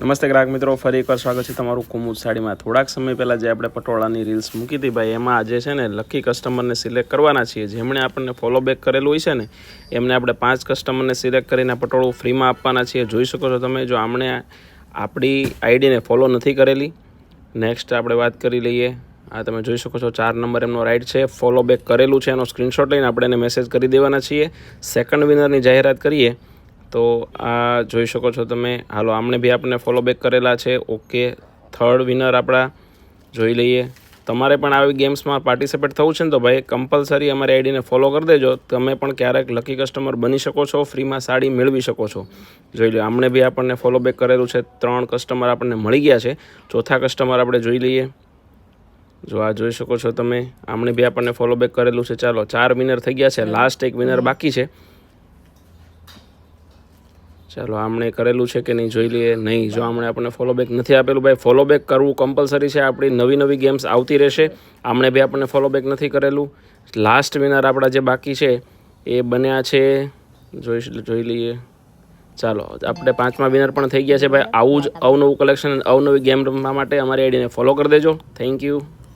નમસ્તે ગ્રાહક મિત્રો, ફરી એકવાર સ્વાગત છે તમારું કુમુદ સાડીમાં. થોડાક સમય પહેલાં જે આપણે પટોળાની રીલ્સ મૂકી હતી ભાઈ, એમાં આજે છે ને લકી કસ્ટમરને સિલેક્ટ કરવાના છીએ. જેમણે આપણને ફોલો બેક કરેલું હોય છે ને, એમને આપણે પાંચ કસ્ટમરને સિલેક્ટ કરીને પટોળું ફ્રીમાં આપવાના છીએ. જોઈ શકો છો તમે, જો આમણે આપણી આઈડીને ફોલો નથી કરેલી. નેક્સ્ટ આપણે વાત કરી લઈએ. આ તમે જોઈ શકો છો, ચાર નંબર એમનો રાઇટ છે. ફોલો બેક કરેલું છે, એનો સ્ક્રીનશોટ લઈને આપણે એને મેસેજ કરી દેવાના છીએ. સેકન્ડ વિનરની જાહેરાત કરીએ. તો આ જોઈ શકો છો તમે. હાલો આમણે બી આપણને ફોલોબેક કરેલા છે. ઓકે થર્ડ વિનર આપણા. જોઈ લઈએ. તમારે પણ આવી ગેમ્સમાં પાર્ટિસિપેટ થવું છે ને તો ભાઈ કમ્પલસરી અમારી આઈડીને ફોલો કરી દેજો. તમે પણ ક્યારેક લકી કસ્ટમર બની શકો છો ફ્રીમાં સાડી મેળવી શકો છો. જોઈ લો આમણે બી આપણને ફોલો બેક કરેલું છે. ત્રણ કસ્ટમર આપણને મળી ગયા છે. ચોથા કસ્ટમર આપણે જોઈ લઈએ. જો આ જોઈ શકો છો તમે. આમણે બી આપણને ફોલો બેક કરેલું છે. ચાલો ચાર વિનર થઈ ગયા છે. લાસ્ટ એક વિનર બાકી છે. ચાલો, આમણે કરેલું છે કે નહીં જોઈ લઈએ? નહીં, જો આમણે આપણને ફોલો બેક નથી આપેલું, ભાઈ ફોલો બેક કરવું કમ્પલસરી છે. આપણી નવી નવી ગેમ્સ આવતી રહેશે. આમણે બી આપણને ફોલો બેક નથી કરેલું. લાસ્ટ વિનર આપણા જે બાકી છે, એ બન્યા છે, જોઈ જોઈ લઈએ. ચાલો, આપણે પાંચમા વિનર પણ થઈ ગયા છે, ભાઈ. આવું જ અવનવું કલેક્શન અવનવી ગેમ રમવા માટે અમારી આઈડીને ફોલો કરી દેજો. Thank you